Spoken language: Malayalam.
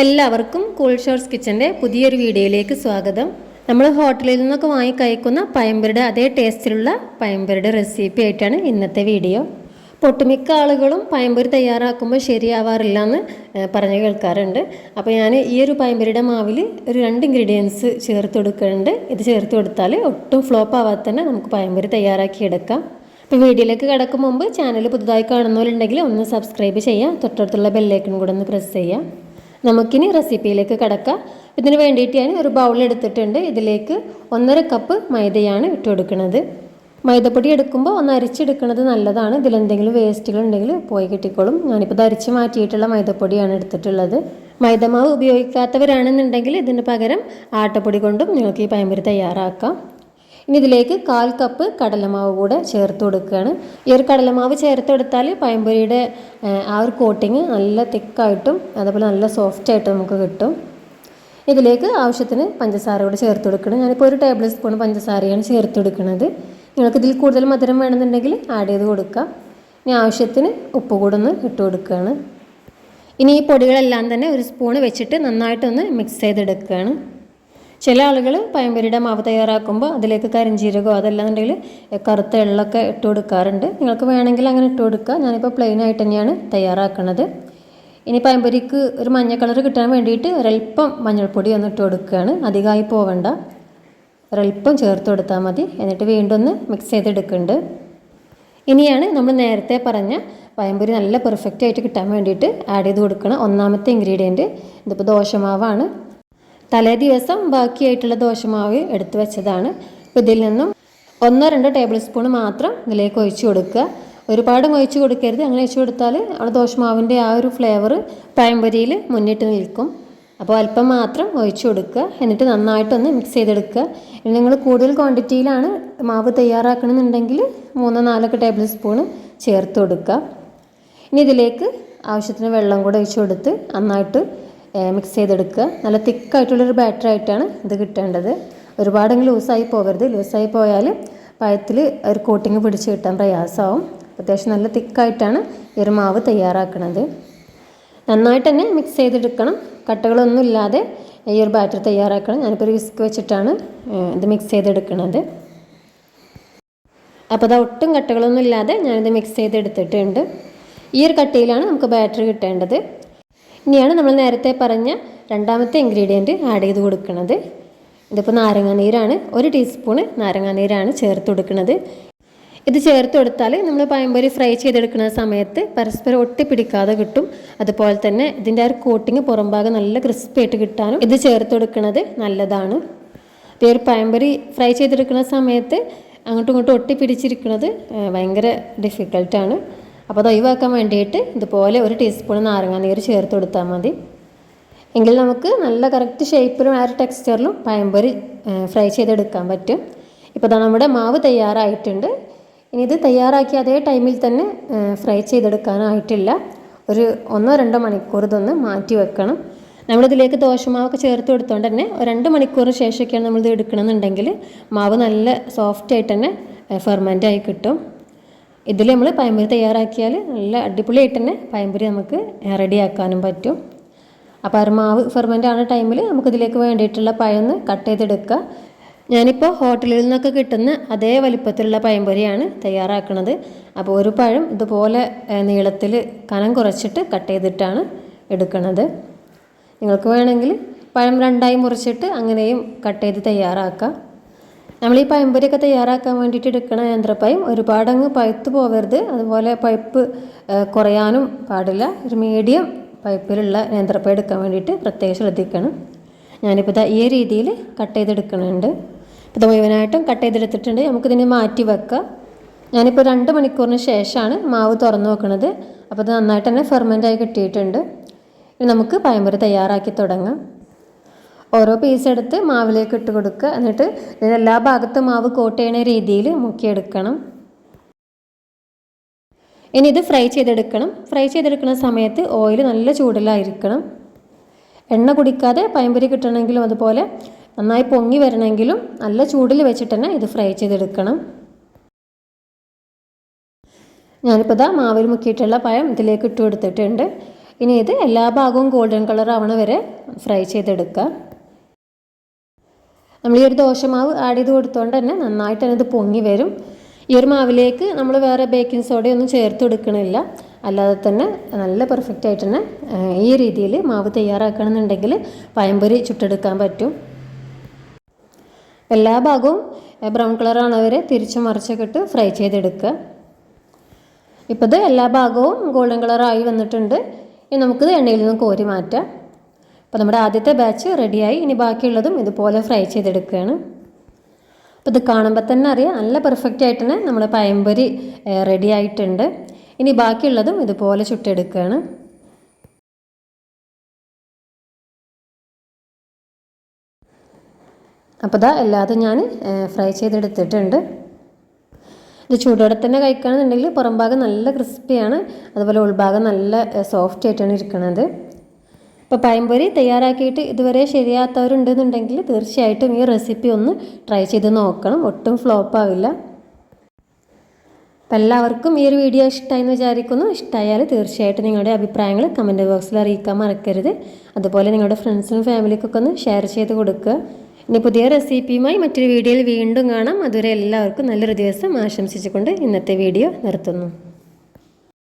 എല്ലാവർക്കും കൂൾ ഷോർട്സ് കിച്ചന്റെ പുതിയൊരു വീഡിയോയിലേക്ക് സ്വാഗതം. നമ്മൾ ഹോട്ടലിൽ നിന്നൊക്കെ വാങ്ങി കഴിക്കുന്ന പയമ്പരുടെ അതേ ടേസ്റ്റിലുള്ള പയമ്പരുടെ റെസിപ്പി ആയിട്ടാണ് ഇന്നത്തെ വീഡിയോ. ഒട്ടുമിക്ക ആളുകളും പയമ്പൊരി തയ്യാറാക്കുമ്പോൾ ശരിയാവാറില്ല എന്ന് പറഞ്ഞു കേൾക്കാറുണ്ട്. അപ്പോൾ ഞാൻ ഈ ഒരു പയമ്പരിയുടെ മാവിൽ ഒരു രണ്ട് ഇൻഗ്രീഡിയൻസ് ചേർത്ത് കൊടുക്കുന്നുണ്ട്. ഇത് ചേർത്ത് കൊടുത്താൽ ഒട്ടും ഫ്ലോപ്പ് ആവാതെ തന്നെ നമുക്ക് തയ്യാറാക്കി എടുക്കാം. അപ്പോൾ വീഡിയോയിലേക്ക് കിടക്കും മുമ്പ് ചാനൽ പുതുതായി കാണുന്നവരുണ്ടെങ്കിൽ ഒന്ന് സബ്സ്ക്രൈബ് ചെയ്യാം. തൊട്ടടുത്തുള്ള ബെല്ലൈക്കൺ കൂടെ ഒന്ന് പ്രസ് ചെയ്യാം. നമുക്കിനി റെസിപ്പിയിലേക്ക് കിടക്കാം. ഇതിന് വേണ്ടിയിട്ട് ഞാൻ ഒരു ബൗൾ എടുത്തിട്ടുണ്ട്. ഇതിലേക്ക് ഒന്നര കപ്പ് മൈദയാണ് ഇട്ട് കൊടുക്കുന്നത്. മൈദപ്പൊടി എടുക്കുമ്പോൾ ഒന്ന് അരിച്ചെടുക്കുന്നത് നല്ലതാണ്. ഇതിലെന്തെങ്കിലും വേസ്റ്റുകൾ ഉണ്ടെങ്കിൽ പോയി കിട്ടിക്കോളും. ഞാനിപ്പോൾ ഇത് അരിച്ച് മാറ്റിയിട്ടുള്ള മൈദപ്പൊടിയാണ് എടുത്തിട്ടുള്ളത്. മൈദമാവ് ഉപയോഗിക്കാത്തവരാണെന്നുണ്ടെങ്കിൽ ഇതിന് പകരം ആട്ടപ്പൊടി കൊണ്ടും നിങ്ങൾക്ക് ഈ പയമ്പരി തയ്യാറാക്കാം. ഇനി ഇതിലേക്ക് കാൽ കപ്പ് കടലമാവ് കൂടെ ചേർത്ത് കൊടുക്കുകയാണ്. ഈ ഒരു കടലമാവ് ചേർത്തെടുത്താൽ പഴംപൊരിയുടെ ആ ഒരു കോട്ടിങ് നല്ല തിക്കായിട്ടും അതേപോലെ നല്ല സോഫ്റ്റ് ആയിട്ടും നമുക്ക് കിട്ടും. ഇതിലേക്ക് ആവശ്യത്തിന് പഞ്ചസാര കൂടെ ചേർത്ത് കൊടുക്കണം. ഞാനിപ്പോൾ ഒരു ടേബിൾ സ്പൂൺ പഞ്ചസാരയാണ് ചേർത്ത് കൊടുക്കുന്നത്. നിങ്ങൾക്ക് ഇതിൽ കൂടുതൽ മധുരം വേണമെന്നുണ്ടെങ്കിൽ ആഡ് ചെയ്ത് കൊടുക്കാം. ഇനി ആവശ്യത്തിന് ഉപ്പ് കൂടെ ഒന്ന് ഇട്ട് കൊടുക്കുകയാണ്. ഇനി ഈ പൊടികളെല്ലാം തന്നെ ഒരു സ്പൂണ് വെച്ചിട്ട് നന്നായിട്ടൊന്ന് മിക്സ് ചെയ്തെടുക്കുകയാണ്. ചില ആളുകൾ പഴംപൊരിയുടെ മാവ് തയ്യാറാക്കുമ്പോൾ അതിലേക്ക് കരിഞ്ചീരകമോ അതല്ലാന്നുണ്ടെങ്കിൽ കറുത്ത എള്ളൊക്കെ ഇട്ട് കൊടുക്കാറുണ്ട്. നിങ്ങൾക്ക് വേണമെങ്കിൽ അങ്ങനെ ഇട്ട് കൊടുക്കുക ഞാനിപ്പോൾ പ്ലെയിൻ ആയിട്ട് തന്നെയാണ് തയ്യാറാക്കുന്നത് ഇനി പഴംപൊരിക്ക് ഒരു മഞ്ഞ കളർ കിട്ടാൻ വേണ്ടിയിട്ട് ഒരൽപ്പം മഞ്ഞൾപ്പൊടി ഒന്ന് ഇട്ട് കൊടുക്കുകയാണ് അധികമായി പോവണ്ട. ഒരൽപ്പം ചേർത്ത് കൊടുത്താൽ മതി. എന്നിട്ട് വീണ്ടും ഒന്ന് മിക്സ് ചെയ്തെടുക്കുന്നുണ്ട്. ഇനിയാണ് നമ്മൾ നേരത്തെ പറഞ്ഞ പഴംപൊരി നല്ല പെർഫെക്റ്റ് ആയിട്ട് കിട്ടാൻ വേണ്ടിയിട്ട് ആഡ് ചെയ്ത് കൊടുക്കണം ഒന്നാമത്തെ ഇൻഗ്രീഡിയന്റ് ഇതിപ്പോൾ ദോശമാവാണ്. തലേ ദിവസം ബാക്കിയായിട്ടുള്ള ദോശമാവ് എടുത്തു വെച്ചതാണ്. അപ്പോൾ ഇതിൽ നിന്നും ഒന്നോ രണ്ടോ ടേബിൾ സ്പൂൺ മാത്രം ഇതിലേക്ക് ഒഴിച്ചു കൊടുക്കുക. ഒരുപാട് ഒഴിച്ച് കൊടുക്കരുത്. അങ്ങനെ ഒഴിച്ചു കൊടുത്താൽ അവിടെ ദോശമാവിന്റെ ആ ഒരു ഫ്ലേവർ പഴംപൊരിയിൽ മുന്നിട്ട് നിൽക്കും. അപ്പോൾ അല്പം മാത്രം ഒഴിച്ചു കൊടുക്കുക. എന്നിട്ട് നന്നായിട്ടൊന്ന് മിക്സ് ചെയ്തെടുക്കുക. ഇനി നിങ്ങൾ കൂടുതൽ ക്വാണ്ടിറ്റിയിലാണ് മാവ് തയ്യാറാക്കണമെന്നുണ്ടെങ്കിൽ മൂന്നോ നാലൊക്കെ ടേബിൾ സ്പൂണ് ചേർത്ത് കൊടുക്കുക. ഇനി ഇതിലേക്ക് ആവശ്യത്തിന് വെള്ളം കൂടെ ഒഴിച്ചു കൊടുത്ത് നന്നായിട്ട് മിക്സ് ചെയ്തെടുക്കുക. നല്ല തിക്കായിട്ടുള്ളൊരു ബാറ്റർ ആയിട്ടാണ് ഇത് കിട്ടേണ്ടത്. ഒരുപാടങ്ങ് ലൂസായി പോകരുത്. ലൂസായി പോയാൽ പഴത്തിൽ ഒരു കോട്ടിങ് പിടിച്ച് കിട്ടാൻ പ്രയാസമാവും. അത്യാവശ്യം നല്ല തിക്കായിട്ടാണ് ഈ ഒരു മാവ് തയ്യാറാക്കുന്നത് നന്നായിട്ട് തന്നെ മിക്സ് ചെയ്തെടുക്കണം. കട്ടകളൊന്നും ഇല്ലാതെ ഈ ഒരു ബാറ്റർ തയ്യാറാക്കണം. ഞാനിപ്പോൾ ഒരു വിസ്ക് വെച്ചിട്ടാണ് ഇത് മിക്സ് ചെയ്തെടുക്കുന്നത് അപ്പോൾ അത് ഒട്ടും കട്ടകളൊന്നും ഇല്ലാതെ ഞാനിത് മിക്സ് ചെയ്തെടുത്തിട്ടുണ്ട്. ഈ ഒരു കട്ടിയിലാണ് നമുക്ക് ബാറ്ററി കിട്ടേണ്ടത്. ഇനിയാണ് നമ്മൾ നേരത്തെ പറഞ്ഞ രണ്ടാമത്തെ ഇൻഗ്രീഡിയന്റ് ആഡ് ചെയ്ത് കൊടുക്കുന്നത്. ഇതിപ്പോൾ നാരങ്ങാനീരാണ് ഒരു ടീസ്പൂണ് നാരങ്ങാനീരാണ് ചേർത്ത് കൊടുക്കുന്നത്. ഇത് ചേർത്ത് കൊടുത്താൽ നമ്മൾ പഴംപൊരി ഫ്രൈ ചെയ്തെടുക്കുന്ന സമയത്ത് പരസ്പരം ഒട്ടിപ്പിടിക്കാതെ കിട്ടും. അതുപോലെ തന്നെ ഇതിന്റെ ആ ഒരു കോട്ടിങ് പുറം ഭാഗം നല്ല ക്രിസ്പി ആയിട്ട് കിട്ടാനും ഇത് ചേർത്ത് കൊടുക്കുന്നത് നല്ലതാണ്. ഈ ഒരു പഴംപൊരി ഫ്രൈ ചെയ്തെടുക്കുന്ന സമയത്ത് അങ്ങോട്ടും ഇങ്ങോട്ടും ഒട്ടിപ്പിടിച്ചിരിക്കുന്നത് ഭയങ്കര ഡിഫിക്കൽട്ടാണ് അപ്പോൾ അത് ഒഴിവാക്കാൻ വേണ്ടിയിട്ട് ഇതുപോലെ ഒരു ടീസ്പൂൺ നാരങ്ങാനീര് ചേർത്ത് കൊടുത്താൽ മതി. എങ്കിൽ നമുക്ക് നല്ല കറക്റ്റ് ഷേപ്പിലും ആ ഒരു ടെക്സ്ചറിലും പഴംപൊരി ഫ്രൈ ചെയ്തെടുക്കാൻ പറ്റും. ഇപ്പോൾ ദാ നമ്മുടെ മാവ് തയ്യാറായിട്ടുണ്ട്. ഇനി ഇത് തയ്യാറാക്കി അതേ ടൈമിൽ തന്നെ ഫ്രൈ ചെയ്തെടുക്കാനായിട്ടില്ല. ഒരു ഒന്നോ രണ്ടോ മണിക്കൂർ ഇതൊന്ന് മാറ്റി വെക്കണം. നമ്മളിതിലേക്ക് ദോശമാവൊക്കെ ചേർത്ത് കൊടുത്തോണ്ട് തന്നെ രണ്ട് മണിക്കൂറിന് ശേഷമൊക്കെയാണ് നമ്മളിത് എടുക്കണമെന്നുണ്ടെങ്കിൽ മാവ് നല്ല സോഫ്റ്റ് ആയിട്ട് തന്നെ ഫെർമെന്റ് ആയി കിട്ടും. ഇതിൽ നമ്മൾ പഴംപൊരി തയ്യാറാക്കിയാൽ നല്ല അടിപൊളിയായിട്ട് തന്നെ പഴംപൊരി നമുക്ക് റെഡി ആക്കാനും പറ്റും. അപ്പോൾ ആ ഒരു മാവ് ഫെർമെന്റ് ആവുന്ന ടൈമിൽ നമുക്കിതിലേക്ക് വേണ്ടിയിട്ടുള്ള പഴം ഒന്ന് കട്ട് ചെയ്തെടുക്കുക. ഞാനിപ്പോൾ ഹോട്ടലിൽ നിന്നൊക്കെ കിട്ടുന്ന അതേ വലിപ്പത്തിലുള്ള പഴംപൊരിയാണ് തയ്യാറാക്കുന്നത് അപ്പോൾ ഒരു പഴം ഇതുപോലെ നീളത്തിൽ കനം കുറച്ചിട്ട് കട്ട് ചെയ്തിട്ടാണ് എടുക്കുന്നത് നിങ്ങൾക്ക് വേണമെങ്കിൽ പഴം രണ്ടായി മുറിച്ചിട്ട് അങ്ങനെയും കട്ട് ചെയ്ത് തയ്യാറാക്കാം. നമ്മൾ ഈ പഴംപൊരിയൊക്കെ തയ്യാറാക്കാൻ വേണ്ടിയിട്ട് എടുക്കണ യന്ത്രപ്പയം ഒരുപാടങ്ങ് പഴുത്ത് പോവരുത്. അതുപോലെ പൈപ്പ് കുറയാനും പാടില്ല. ഒരു മീഡിയം പൈപ്പിലുള്ള യന്ത്രപ്പയം എടുക്കാൻ വേണ്ടിയിട്ട് പ്രത്യേകം ശ്രദ്ധിക്കണം. ഞാനിപ്പോൾ ഇതാ ഈ രീതിയിൽ കട്ട് ചെയ്തെടുക്കുന്നുണ്ട് ഇത് മുഴുവനായിട്ടും കട്ട് ചെയ്തെടുത്തിട്ടുണ്ട്. നമുക്കിതിനെ മാറ്റി വെക്കാം. ഞാനിപ്പോൾ രണ്ട് മണിക്കൂറിന് ശേഷമാണ് മാവ് തുറന്ന് വെക്കുന്നത് അപ്പോൾ ഇത് നന്നായിട്ട് തന്നെ ഫെർമെന്റായി കിട്ടിയിട്ടുണ്ട്. ഇനി നമുക്ക് പയമ്പൊരി തയ്യാറാക്കി തുടങ്ങാം. ഓരോ പീസ് എടുത്ത് മാവിലേക്ക് ഇട്ട് കൊടുക്കുക. എന്നിട്ട് എല്ലാ ഭാഗത്തും മാവ് കോട്ട് ചെയ്യണ രീതിയിൽ മുക്കിയെടുക്കണം. ഇനി ഇത് ഫ്രൈ ചെയ്തെടുക്കണം. ഫ്രൈ ചെയ്തെടുക്കുന്ന സമയത്ത് ഓയിൽ നല്ല ചൂടിലായിരിക്കണം. എണ്ണ കുടിക്കാതെ പഴംപൊരി കിട്ടണമെങ്കിലും അതുപോലെ നന്നായി പൊങ്ങി വരണമെങ്കിലും നല്ല ചൂടിൽ വെച്ചിട്ട് തന്നെ ഇത് ഫ്രൈ ചെയ്തെടുക്കണം. ഞാനിപ്പോൾ ഇതാ മാവിൽ മുക്കിയിട്ടുള്ള പഴം ഇതിലേക്ക് ഇട്ട് കൊടുത്തിട്ടുണ്ട്. ഇനി ഇത് എല്ലാ ഭാഗവും ഗോൾഡൻ കളർ ആവണ വരെ ഫ്രൈ ചെയ്തെടുക്കുക. നമ്മൾ ഈ ഒരു ദോശമാവ് ആഡ് ചെയ്ത് കൊടുത്തോണ്ട് തന്നെ നന്നായിട്ട് തന്നെ ഇത് പൊങ്ങി വരും. ഈ ഒരു മാവിലേക്ക് നമ്മൾ വേറെ ബേക്കിംഗ് സോഡയൊന്നും ചേർത്ത് കൊടുക്കണില്ല. അല്ലാതെ തന്നെ നല്ല പെർഫെക്റ്റ് ആയിട്ട് തന്നെ ഈ രീതിയിൽ മാവ് തയ്യാറാക്കണമെന്നുണ്ടെങ്കിൽ പയമ്പൊരി ചുട്ടെടുക്കാൻ പറ്റും. എല്ലാ ഭാഗവും ബ്രൗൺ കളറാണ് അവരെ തിരിച്ച് മറിച്ചൊക്കെ ഫ്രൈ ചെയ്തെടുക്കുക ഇപ്പോൾ ഇത് എല്ലാ ഭാഗവും ഗോൾഡൻ കളറായി വന്നിട്ടുണ്ട്. ഇനി നമുക്കിത് എണ്ണയിൽ നിന്ന് കോരി മാറ്റാം. അപ്പോൾ നമ്മുടെ ആദ്യത്തെ ബാച്ച് റെഡിയായി ഇനി ബാക്കിയുള്ളതും ഇതുപോലെ ഫ്രൈ ചെയ്തെടുക്കുകയാണ്. അപ്പോൾ ഇത് കാണുമ്പോൾ തന്നെ അറിയാം നല്ല പെർഫെക്റ്റ് ആയിട്ട് തന്നെ നമ്മുടെ പയമ്പൊരി റെഡി ആയിട്ടുണ്ട്. ഇനി ബാക്കിയുള്ളതും ഇതുപോലെ ചുട്ടെടുക്കുകയാണ്. അപ്പോൾ ഇതാ എല്ലാതും ഞാൻ ഫ്രൈ ചെയ്തെടുത്തിട്ടുണ്ട്. ഇത് ചൂടോടെ തന്നെ കഴിക്കുകയാണെന്നുണ്ടെങ്കിൽ പുറംഭാഗം നല്ല ക്രിസ്പിയാണ് അതുപോലെ ഉൾഭാഗം നല്ല സോഫ്റ്റ് ആയിട്ടാണ് ഇരിക്കുന്നത് ഇപ്പോൾ പഴംപൊരി തയ്യാറാക്കിയിട്ട് ഇതുവരെ ശരിയാത്തവരുണ്ടെന്നുണ്ടെങ്കിൽ തീർച്ചയായിട്ടും ഈ റെസിപ്പി ഒന്ന് ട്രൈ ചെയ്ത് നോക്കണം. ഒട്ടും ഫ്ലോപ്പ് ആവില്ല. അപ്പം എല്ലാവർക്കും ഈ ഒരു വീഡിയോ ഇഷ്ടമായി എന്ന് വിചാരിക്കുന്നു. ഇഷ്ടമായാൽ തീർച്ചയായിട്ടും നിങ്ങളുടെ അഭിപ്രായങ്ങൾ കമന്റ് ബോക്സിൽ അറിയിക്കാൻ മറക്കരുത്. അതുപോലെ നിങ്ങളുടെ ഫ്രണ്ട്സിനും ഫാമിലിക്കൊക്കെ ഒന്ന് ഷെയർ ചെയ്ത് കൊടുക്കുക. ഇനി പുതിയ റെസിപ്പിയുമായി മറ്റൊരു വീഡിയോയിൽ വീണ്ടും കാണാം. അതുവരെ എല്ലാവർക്കും നല്ലൊരു ദിവസം ആശംസിച്ചുകൊണ്ട് ഇന്നത്തെ വീഡിയോ നിർത്തുന്നു.